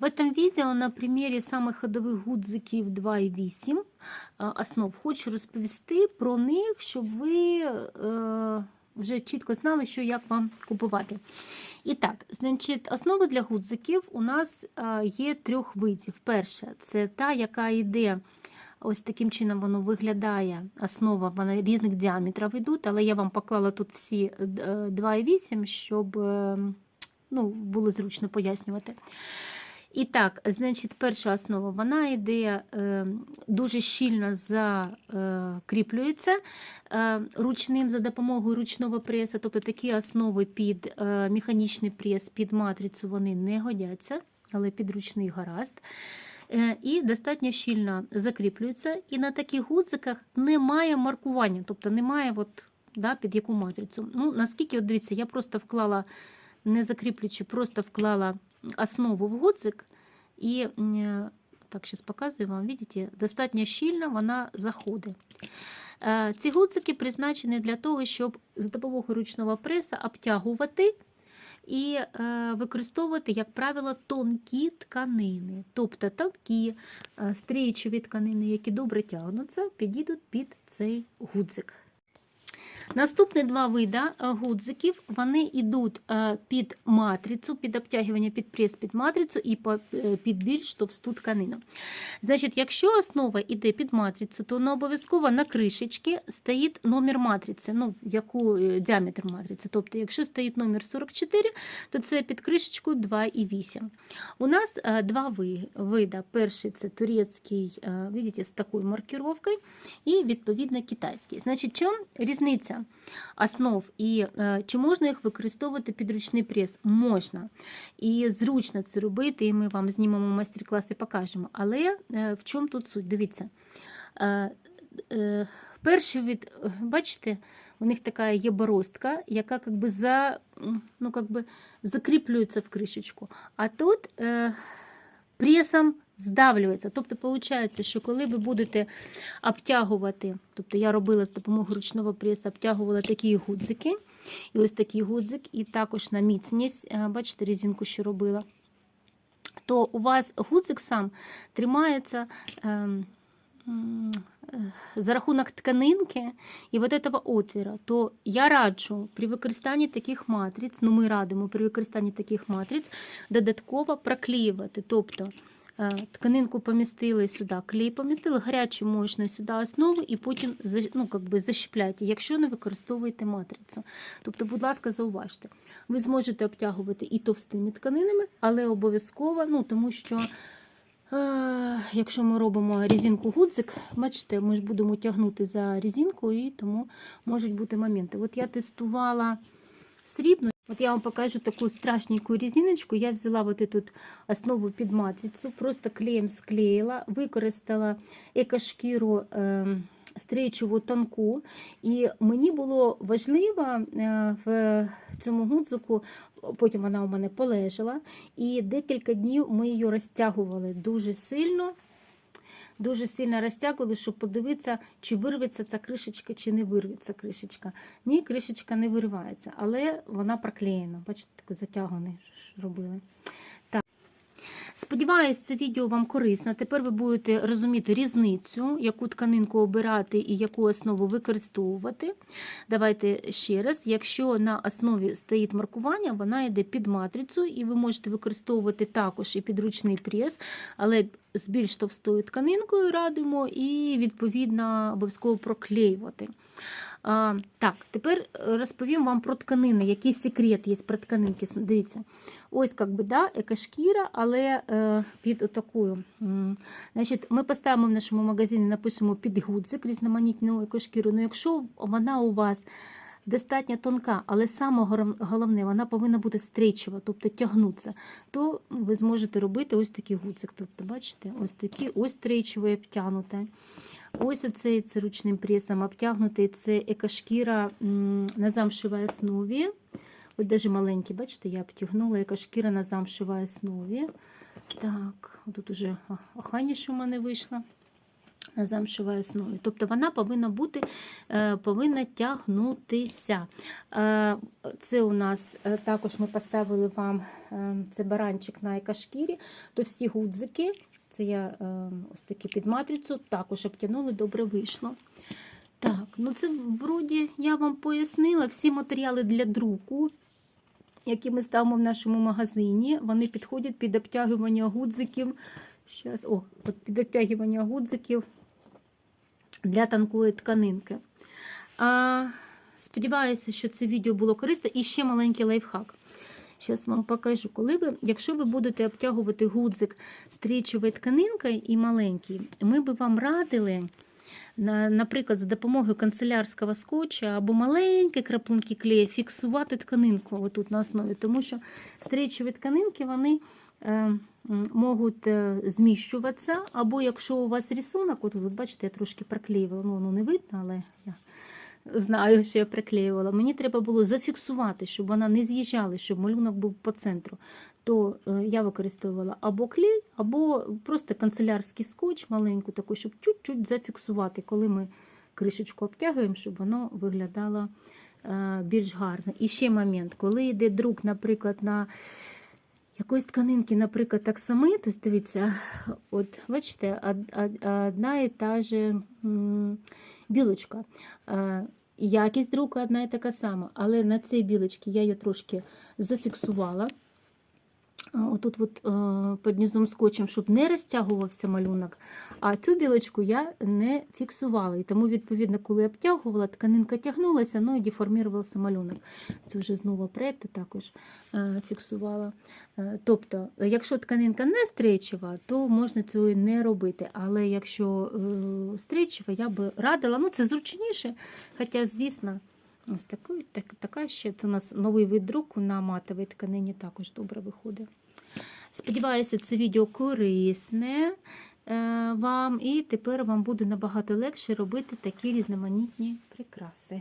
В этом видео на примірі самих ходових гудзиків 2.8 е, основ хочу розповісти про них, щоб ви е, вже чітко знали, що як вам купувати. І так, основи для гудзиків у нас е, є трьох видів. Перша це та, яка йде. Ось таким чином воно виглядає. Основа вона різних діаметрів йдуть, але я вам поклала тут всі е, 2,8, щоб е, ну, було зручно пояснювати. І так, значить, перша основа вона йде е, дуже щільно закріплюється е, ручним за допомогою ручного преса. Тобто такі основи під е, механічний прес, під матрицю вони не годяться, але під ручний гаразд. І достатньо щільно закріплюються. І на таких гудзиках немає маркування, тобто немає от, да, під яку матрицю. Ну, Наскільки, от дивіться, я просто вклала, не закріплюючи, просто вклала основу в гудзик. І так, зараз показую вам, бачите, достатньо щільно вона заходить. Е, Ці гудзики призначені для того, щоб за допомогою ручного преса обтягувати і е, використовувати, як правило, тонкі тканини, тобто тонкі е, стрічові тканини, які добре тягнуться, підійдуть під цей гудзик. Наступні два види е, гудзиків вони йдуть е, під матрицю, під обтягування під прес під матрицю і е, під більш товсту тканину. Значить, якщо основа йде під матрицю, то не обов'язково на кришечці стоїть номер матриці, ну, яку діаметр матриці. Тобто, якщо стоїть номер 44, то це під кришечкою 2,8. У нас два ви- вида. Перший це турецький, видите, з такою маркировкою, і відповідно китайський. Значить, чому різниця основ і е, чи можна їх використовувати під ручний прес? Можна. І зручно це робити, і ми вам знімемо майстер-клас і покажемо. Але е, в чому тут суть? Дивіться. Е, перший від, бачите, у них така є бороздка, яка как за, ну, как закріплюється в кришечку. А тут е, пресом здавлюється. Тобто, виходить, що коли ви будете обтягувати, тобто я робила з допомогою ручного преса, обтягувала такі гудзики, і ось такий гудзик, і також на міцність, е, бачите, резинку ще робила, то у вас гудзик сам тримається. ем, е, за рахунок тканинки і вот этого отвіра, то я раджу при використанні таких матриць, ну ми радимо при використанні таких матриць додатково проклеювати. Тобто тканинку помістили сюди, клей помістили, гарячу можна сюди основу і потім ну, би защіпляйте, якщо не використовуєте матрицю. Тобто, будь ласка, зауважте, ви зможете обтягувати і товстими тканинами, але обов'язково, ну, тому що Е, Якщо ми робимо резинку гудзик, бачите, ми ж будемо тягнути за резинку, і тому можуть бути моменти. От я тестувала срібну, от я вам покажу таку страшненьку резиночку. Я взяла от эту основу під матрицю, просто клеєм склеїла, використала екошкіру е, стрейчову тонку. І мені було важливо е, в цьому гудзику, потім вона у мене полежала. І декілька днів ми її розтягували дуже сильно. Дуже сильно розтягували, щоб подивитися, чи вирветься ця кришечка, чи не вирветься кришечка. Ні, кришечка не виривається, але вона проклеєна. Бачите, такий затяганий ж робили. Так. Сподіваюсь, це відео вам корисно. Тепер ви будете розуміти різницю, яку тканинку обирати і яку основу використовувати. Давайте ще раз. Якщо на основі стоїть маркування, вона йде під матрицю, і ви можете використовувати також і підручний прес, але з більш товстою тканинкою радимо і, відповідно, обов'язково проклеювати. А, так, тепер розповім вам про тканини, який секрет є про тканинки. Дивіться, ось як да, екошкіра, але е, під отакою. Значить, ми поставимо в нашому магазині, напишемо під гудзик різноманітну екошкіру. Ну, якщо вона у вас достатньо тонка, але саме головне, вона повинна бути стрічова, тобто тягнутися, то ви зможете робити ось такий гудзик. Тобто, бачите, ось такі, ось стрічове обтягнуте. Ось оцей це ручним пресом обтягнутий, це екошкіра на замшевій основі. Ось даже маленький, бачите, я обтягнула екошкіра на замшевій основі. Так, тут уже охайніше у мене вийшло. на замшевій основі. Тобто вона повинна бути, е, повинна тягнутися. Е, Це у нас е, також ми поставили вам це баранчик на екашкірі, товсті гудзики. Це я е, ось такі під матрицю, також обтянули, добре вийшло. Так, ну це вроді я вам пояснила всі матеріали для друку, які ми ставимо в нашому магазині. Вони підходять під обтягування гудзиків. Щас, о, от під обтягування гудзиків для тонкої тканинки. А, сподіваюся, що це відео було корисне. І ще маленький лайфхак. Зараз вам покажу. Коли ви, якщо ви будете обтягувати гудзик стрічовою тканинкою і маленький, ми би вам радили, наприклад, за допомогою канцелярського скотча або маленькі краплинки клею фіксувати тканинку отут на основі, тому що стрічові тканинки вони е, можуть е, зміщуватися, або якщо у вас рисунок, от, от бачите, я трошки приклеювала, ну воно не видно, але я знаю, що я приклеювала. Мені треба було зафіксувати, щоб вона не з'їжджала, щоб малюнок був по центру. То е, я використовувала або клей, або просто канцелярський скотч маленьку, таку, щоб чуть-чуть зафіксувати, коли ми кришечку обтягуємо, щоб воно виглядало е, більш гарно. І ще момент, коли йде друк, наприклад, на якоїсь тканинки, наприклад, так само, то дивіться, от бачите, од- од- одна і та же білочка. Е, Якість друку одна і така сама, але на цій білочці я її трошки зафіксувала. Отут от, е, під низом скотчем, щоб не розтягувався малюнок. А цю білочку я не фіксувала. І тому, відповідно, коли обтягувала, тканинка тягнулася, ну і деформувався малюнок. Це вже знову проєкти також е, фіксувала. Е, Тобто, якщо тканинка не стречева, то можна цього не робити. Але якщо стречева, я би радила, ну це зручніше. Хоча, звісно, ось такий, так, така ще це у нас новий вид друку на матовій тканині також добре виходить. Сподіваюся, це відео корисне е, вам, і тепер вам буде набагато легше робити такі різноманітні прикраси.